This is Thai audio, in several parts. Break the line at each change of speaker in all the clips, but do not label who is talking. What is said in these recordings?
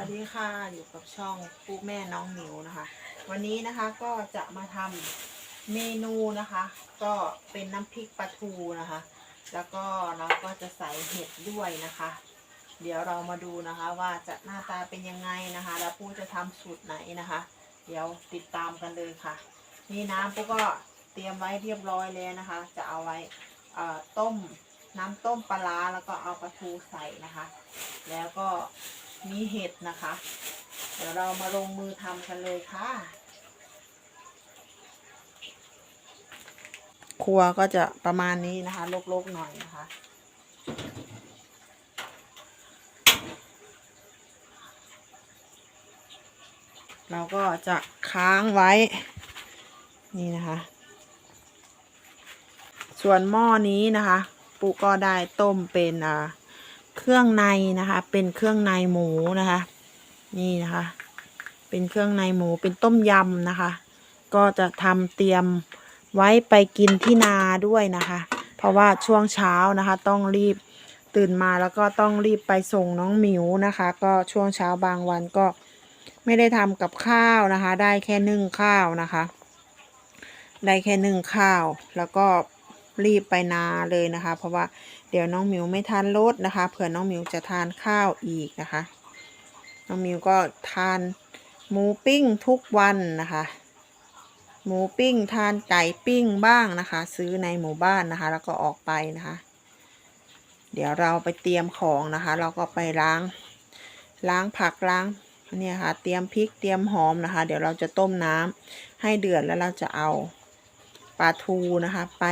วัสดีค่ะ อยู่กับช่องปูแม่น้องหมิวนะคะ วันนี้นะคะก็จะมาทำเมนูนะคะ ก็เป็นน้ำพริกปลาทูนะคะ แล้วก็เราก็จะใส่เห็ดด้วยนะคะ เดี๋ยวเรามาดูนะคะว่าจะหน้าตาเป็นยังไงนะคะ แล้วปูจะทำสูตรไหนนะคะ เดี๋ยวติดตามกันเลยค่ะ นี่น้ำปูก็เตรียมไว้เรียบร้อยแล้วนะคะ จะเอาไว้ต้มน้ำต้มปลาร้าแล้วก็เอาปลาทูใส่นะคะ แล้วก็ มีเห็ดนะคะ เดี๋ยวเรามาลงมือทำกันเลยค่ะ ครัวก็จะประมาณนี้นะคะลกๆหน่อยนะคะเราก็จะค้างไว้ นี่นะคะ ส่วนหม้อนี้นะคะ ปูก็ได้ต้มเป็นอ่า เครื่องในนะคะ เป็นเครื่องในหมูนะคะ นี่นะคะ เป็นเครื่องในหมูเป็นต้มยำนะคะ ก็จะทำเตรียมไว้ไปกินที่นาด้วยนะคะ เพราะว่าช่วงเช้านะคะ ต้องรีบตื่นมาแล้วก็ต้องรีบไปส่งน้องหมิวนะคะ ก็ช่วงเช้าบางวันก็ไม่ได้ทำกับข้าวนะคะ ได้แค่นึ่งข้าวนะคะ ได้แค่นึ่งข้าวแล้วก็ รีบไปนาเลยนะคะ เพราะว่าเดี๋ยวน้องมิวไม่ทานรสนะคะ เผื่อน้องมิวจะทานข้าวอีกนะคะ น้องมิวก็ทานหมูปิ้งทุกวันนะคะ หมูปิ้งทานไก่ปิ้งบ้างนะคะ ซื้อในหมู่บ้านนะคะ แล้วก็ออกไปนะคะ เดี๋ยวเราไปเตรียมของนะคะ เราก็ไปล้างล้างผักล้างเนี่ยค่ะ เตรียมพริกเตรียมหอมนะคะ เดี๋ยวเราจะต้มน้ำให้เดือดแล้วเราจะเอาปลาทูนะคะ ไป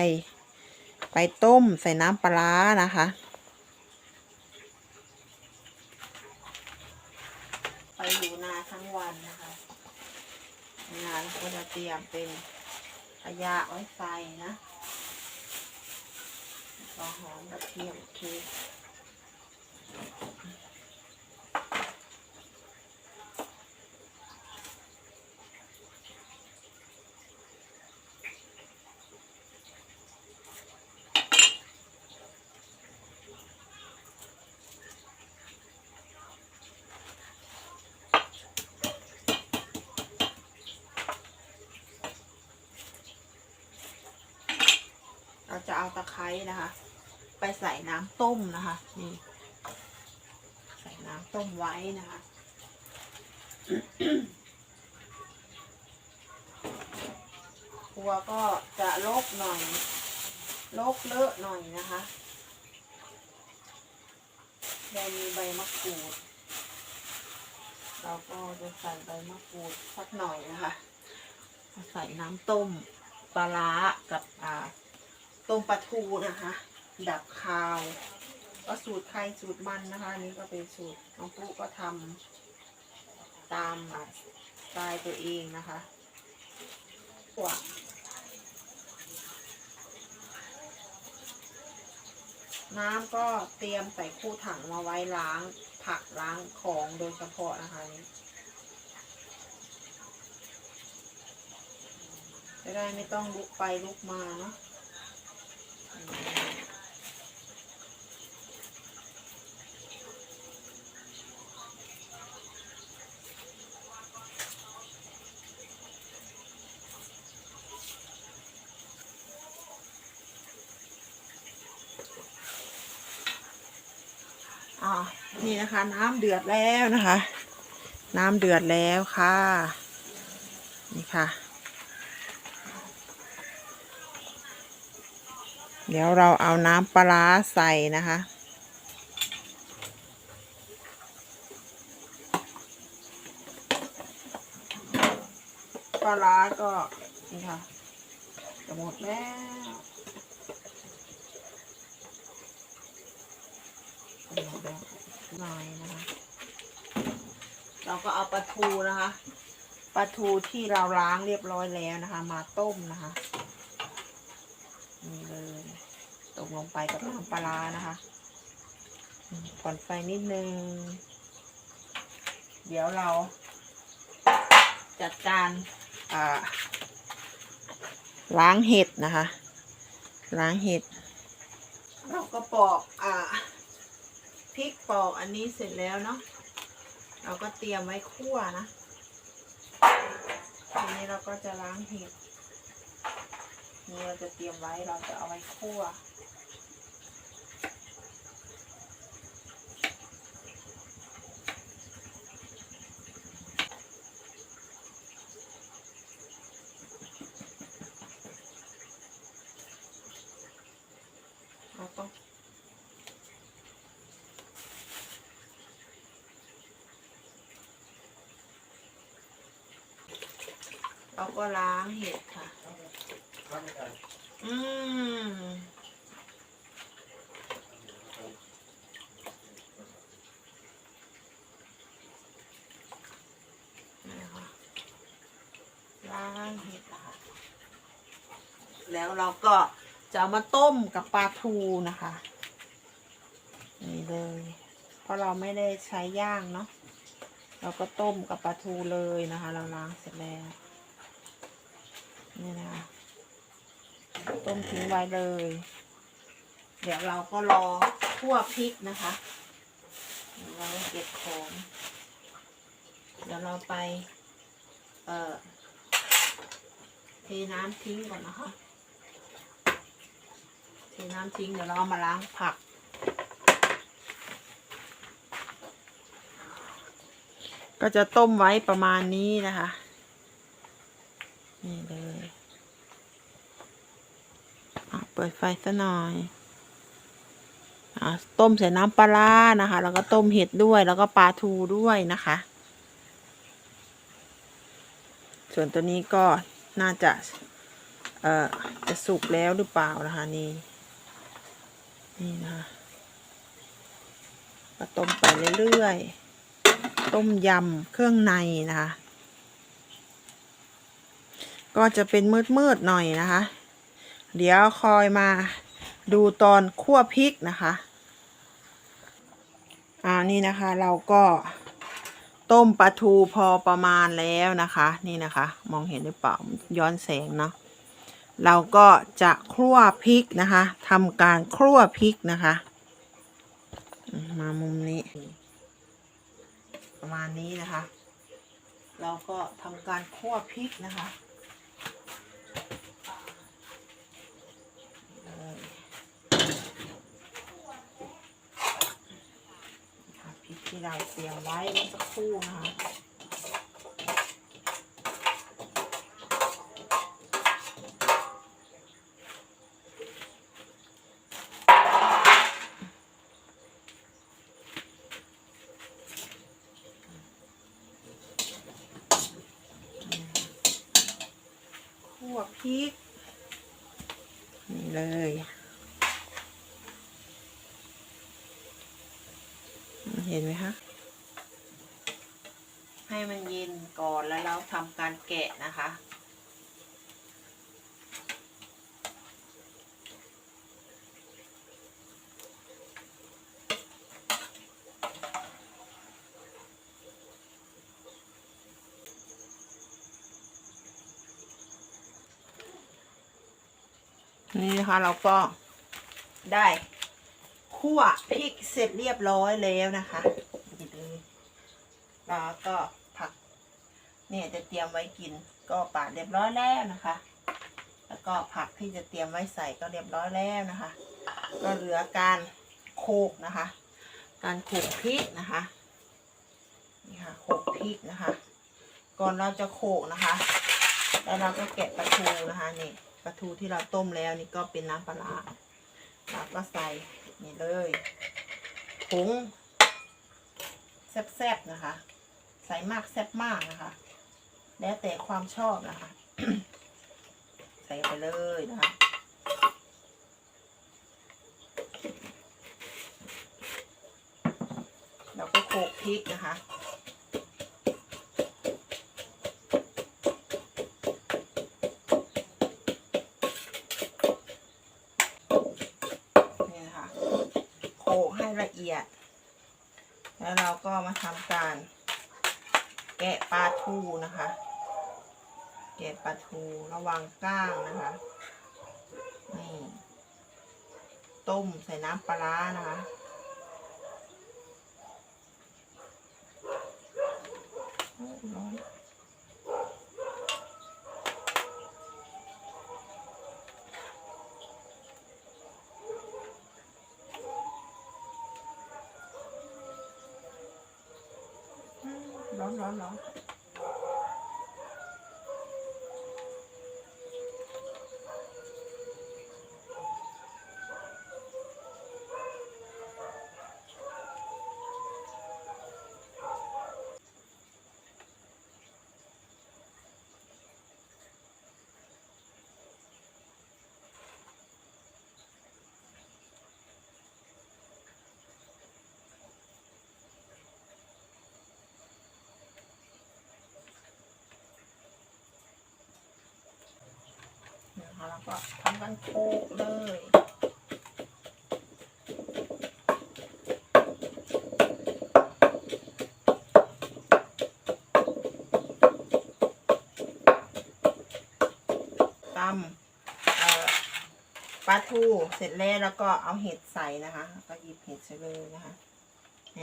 ไปต้มใส่น้ำปลานะคะ ไปอยู่นาทั้งวันนะคะงานก็จะเตรียมเป็นขยะไว้ใส่นะแล้วก็หอมกระเทียมเค เราจะเอาตะไคร้นะคะ ไปใส่น้ำต้มนะคะ นี่ ใส่น้ำต้มไว้นะคะครัวก็จะลกหน่อย ลกเลอะหน่อยนะคะเรามีใบมะกรูด เราก็จะใส่ใบมะกรูดสักหน่อยนะคะ ใส่น้ำต้มปลาร้ากับอ่า ต้มปลาทูนะคะ ดับคาวก็สูตรใครสูตรมันนะคะอันนี้ก็เป็นสูตรน้องปุ๊ก็ทำตามสไตล์ตัวเองนะคะขวน้ำก็เตรียมใส่คู่ถังมาไว้ล้างผักล้างของโดยเฉพาะนะคะนี่จะได้ไม่ต้องลุกไปลุกมาเนาะ อ่านี่นะคะ น้ำเดือดแล้วนะคะ น้ำเดือดแล้วค่ะ นี่ค่ะ เดี๋ยวเราเอาน้ำปลาใส่นะคะ ปลาก็นี่ค่ะจะหมดแล้วหมดแล้วหน่อยนะคะ เราก็เอาปลาทูนะคะปลาทูที่เราล้างเรียบร้อยแล้วนะคะ มาต้มนะคะ นี่เลยตกลงไปกับน้ำปลานะคะผ่อนไฟนิดนึง เดี๋ยวเรา จัดการล้างเห็ดนะคะ ล้างเห็ด เราก็ปอกอ่าพริกปอกอันนี้เสร็จแล้วเนาะเราก็เตรียมไว้คั่วนะทีนี้เราก็จะล้างเห็ด นี่เราจะเตรียมไว้เราจะเอาไว้คั่วเราต้องเราก็ล้างเห็ดค่ะ อืมนี่ค่ะล้างเห็ดนะคะแล้วเราก็จะเอามาต้มกับปลาทูนะคะ นี่เลย เพราะเราไม่ได้ใช้ย่างเนาะเราก็ต้มกับปลาทูเลยนะคะ เราล้างเสร็จแล้วนี่นะคะ ต้มทิ้งไว้เลย เดี๋ยวเราก็รอคั่วพริกนะคะเราเก็บของเดี๋ยวเราไป เอ่อเทน้ำทิ้งก่อนนะคะเทน้ำทิ้งเดี๋ยวเราเอามาล้างผักก็จะต้มไว้ประมาณนี้นะคะ นี่เลยอะ เปิดไฟซะหน่อยอะต้มใส่น้ำปลาร้านะคะ แล้วก็ต้มเห็ดด้วย แล้วก็ปลาทูด้วยนะคะ ส่วนตัวนี้ก็น่าจะ เอ่อ จะสุกแล้วหรือเปล่านะคะนี่ นี่นะคะก็ต้มไปเรื่อยๆ ต้มยำเครื่องในนะคะ ก็จะเป็นมืดๆหน่อยนะคะ เดี๋ยวคอยมาดูตอนคั่วพริกนะคะอ่านี่นะคะเราก็ต้มปลาทูพอประมาณแล้วนะคะ นี่นะคะ มองเห็นหรือเปล่าย้อนแสงเนาะเราก็จะคั่วพริกนะคะทำการคั่วพริกนะคะมมามุมนี้ ประมาณนี้นะคะ เราก็ทำการคั่วพริกนะคะเลยค่ะพริก ที่เราเตรียมไว้เมื่อสักครู่นะคะ คั่วพริก นี่เลย เห็นไหมคะให้มันเย็นก่อนแล้วเราทำการแกะนะคะ นี่นะคะเราก็ได้ คั่วพริกเสร็จเรียบร้อยแล้วนะคะนี่เลยแล้วก็ผัก เนี่ยจะเตรียมไว้กิน ก็ปาดเรียบร้อยแล้วนะคะ แล้วก็ผักที่จะเตรียมไว้ใส่ก็เรียบร้อยแล้วนะคะ ก็เหลือการโขกนะคะ การโขกพริกนะคะนี่ค่ะโขกพริกนะคะ ก่อนเราจะโขกนะคะ แล้วเราก็แกะปลาทูนะคะนี่ปลาทูที่เราต้มแล้วนี่ก็เป็นน้ำปลาร้าเราก็ใส่ นี่เลยผงแซ่บๆนะคะ ใส่มากแซ่บมากนะคะ แล้วแต่ความชอบนะคะ ใส่ไปเลยนะคะแล้วก็โขลกพริกนะคะ นี่นะคะโข ละเอียด แล้วเราก็มาทำการ แกะปลาทูนะคะ แกะปลาทูระวังก้างนะคะนี่ต้มใส่น้ำปลาร้านะคะ ร้อนร้อนร้อน แล้วก็ทำกันโคกเลยตำปลาทูเสร็จแล้วแล้วก็เอาเห็ดใส่นะคะก็หยิบเห็ดใส่เลยนะคะ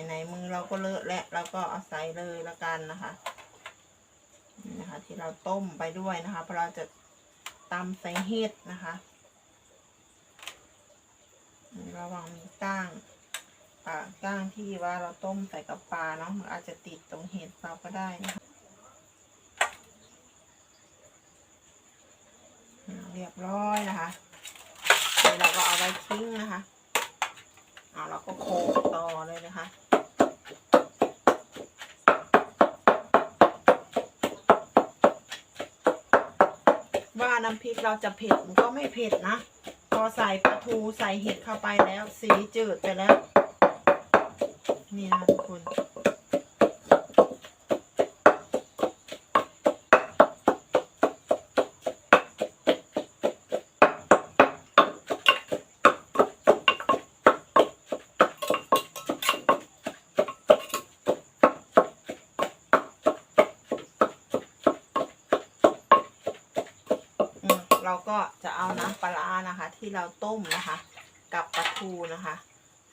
ไหนๆมือเราก็เลอะแล้วเราก็เอาใส่เลยละกันนะคะนี่นะคะ ที่เราต้มไปด้วยนะคะเพราะเราจะ ตำใส่เห็ดนะคะระวังมีก้างอ่าก้างที่ว่าเราต้มใส่กับปลาเนาะมันอาจจะติดตรงเห็ดเราก็ได้นะคะเรียบร้อยนะคะเดี๋ยวเราก็เอาไว้ทิ้งนะคะเอาเราก็โขลกต่อเลยนะคะ ว่าน้ำพริกเราจะเผ็ดมันก็ไม่เผ็ดนะ พอใส่ปลาทูใส่เห็ดเข้าไปแล้ว สีจืดไปแล้ว นี่นะคะทุกคน เราก็จะเอาน้ำปลานะคะ ที่เราต้มนะคะ กับปลาทูนะคะ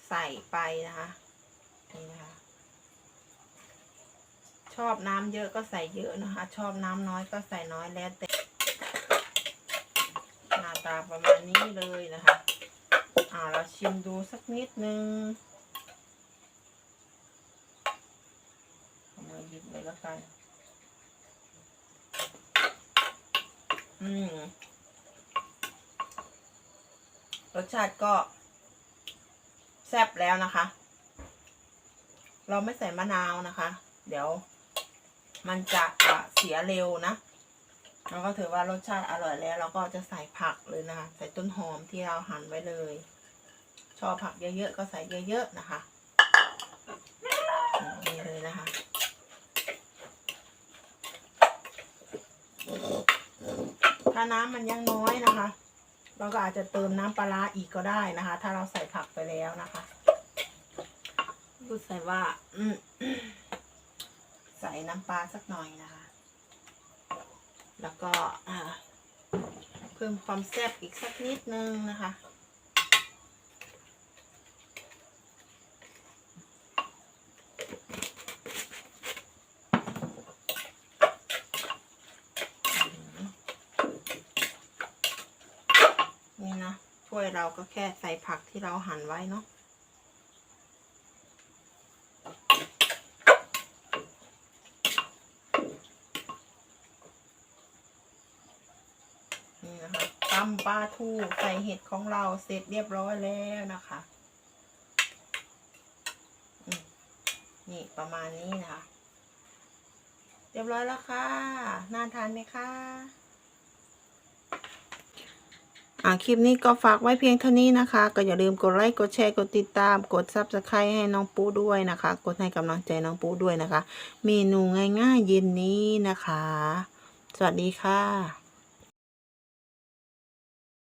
ใส่ไปนะคะนี่นะคะชอบน้ำเยอะก็ใส่เยอะนะคะ ชอบน้ำน้อยก็ใส่น้อยแล้วแต่หน้าตาประมาณนี้เลยนะคะอ่าเราชิมดูสักนิดนึงเอามือหยิบเลยแล้วกัน อืม รสชาติก็ แซ่บแล้วนะคะ เราไม่ใส่มะนาวนะคะ เดี๋ยว มันจะเสียเร็วนะเราก็ถือว่ารสชาติอร่อยแล้ว เราก็จะใส่ผักเลยนะคะ ใส่ต้นหอมที่เราหั่นไว้เลย ชอบผักเยอะๆก็ใส่เยอะๆนะคะนี่เลยนะคะถ้าน้ำมันยังน้อยนะคะ เราก็อาจจะเติมน้ำปลาร้าอีกก็ได้นะคะ ถ้าเราใส่ผักไปแล้วนะคะพูดใส่ว่าใส่น้ำปลาสักหน่อยนะคะ แล้วก็เพิ่มความแซ่บอีกสักนิดนึงนะคะ นี่นะถ้ วยเราก็แค่ใส่ผักที่เราหั่นไว้เนาะนี่นะคะตำปลาทูใส่เห็ดของเราเสร็จเรียบร้อยแล้วนะคะ นี่ประมาณนี้นะคะ เรียบร้อยแล้วค่ะ น่าทานไหมคะ อ่าคลิปนี้ก็ฝากไว้เพียงเท่านี้นะคะ ก็อย่าลืมกดไลค์กดแชร์กดติดตาม กดซับสไครต์ให้น้องปูด้วยนะคะ กดให้กำลังใจน้องปูด้วยนะคะ เมนูง่ายๆเย็นนี้นะคะ สวัสดีค่ะ